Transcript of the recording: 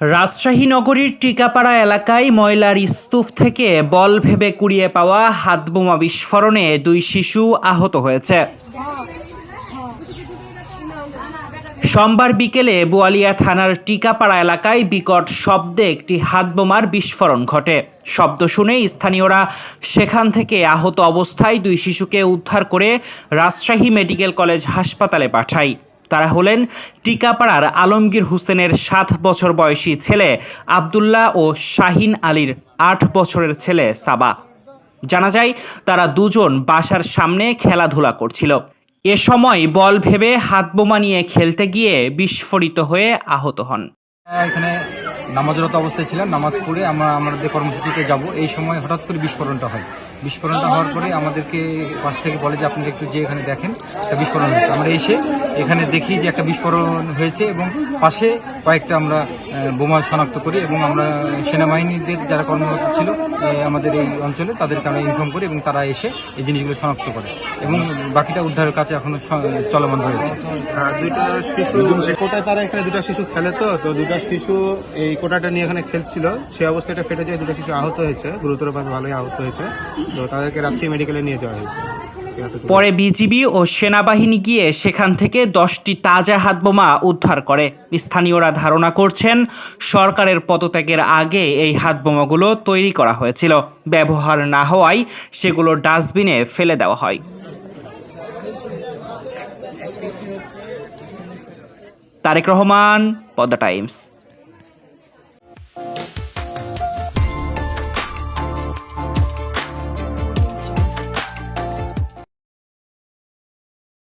রাজশাহী নগরীর টিকাপাড়া এলাকায় ময়লার স্তূপ থেকে বল ভেবে কুড়িয়ে পাওয়া হাতবোমা বিস্ফোরণে দুই শিশু আহত হয়েছে। সোমবার বিকেলে বোয়ালিয়া থানার টিকাপাড়া এলাকায় বিকট শব্দে একটি হাতবোমার বিস্ফোরণ ঘটে। শব্দ শুনে স্থানীয়রা সেখান থেকে আহত অবস্থায় দুই শিশুকে উদ্ধার করে রাজশাহী মেডিকেল কলেজ হাসপাতালে পাঠায়। তারা হলেন টিকাপাড়ার আলমগীর হোসেনের সাত বছর বয়সী ছেলে আবদুল্লাহ ও শাহিন আলীর আট বছরের ছেলে সাবা। জানা যায়, তারা দুজন বাসার সামনে খেলাধুলা করছিল। এ সময় বল ভেবে হাত বোমা নিয়ে খেলতে গিয়ে বিস্ফোরিত হয়ে আহত হন। এখানে নামাজরত অবস্থায় ছিলাম, নামাজ পড়ে আমরা আমাদের কর্মসূচিতে যাব। এই সময় হঠাৎ করে বিস্ফোরণটা হয়। বিস্ফোরণটা হওয়ার পরে আমাদেরকে পাশ থেকে বলে যে, আপনারা একটু যে এখানে দেখেন, একটা বিস্ফোরণ হয়েছে। আমরা এসে এখানে দেখি যে একটা বিস্ফোরণ হয়েছে এবং পাশে কয়েকটা আমরা বোমা শনাক্ত করি এবং আমরা সেনাবাহিনীদের যারা কর্মরত ছিল আমাদের এই অঞ্চলে তাদেরকে আমরা ইনফর্ম করি এবং তারা এসে এই জিনিসগুলো শনাক্ত করে এবং বাকিটা উদ্ধারের কাছে এখনও চলমান রয়েছে। শিশু কোটায় তারা এখানে দুটা শিশু খেলে তো তো দুটা শিশু এই কোটাটা নিয়ে এখানে খেলছিল। সেই অবস্থায় এটা ফেটে যায় দুটা শিশু আহত হয়েছে গুরুতরভাবে ভালোই আহত হয়েছে। তো তাদেরকে রাজশাহী মেডিকেলে নিয়ে যাওয়া হয়েছে। পরে বিজিবি ও সেনাবাহিনী গিয়ে সেখান থেকে দশটি তাজা হাতবোমা উদ্ধার করে। স্থানীয়রা ধারণা করছেন, সরকারের পদত্যাগের আগে এই হাতবোমাগুলো তৈরি করা হয়েছিল। ব্যবহার না হওয়ায় সেগুলো ডাস্টবিনে ফেলে দেওয়া হয়। তারেক রহমান, পদ্মা টাইমস।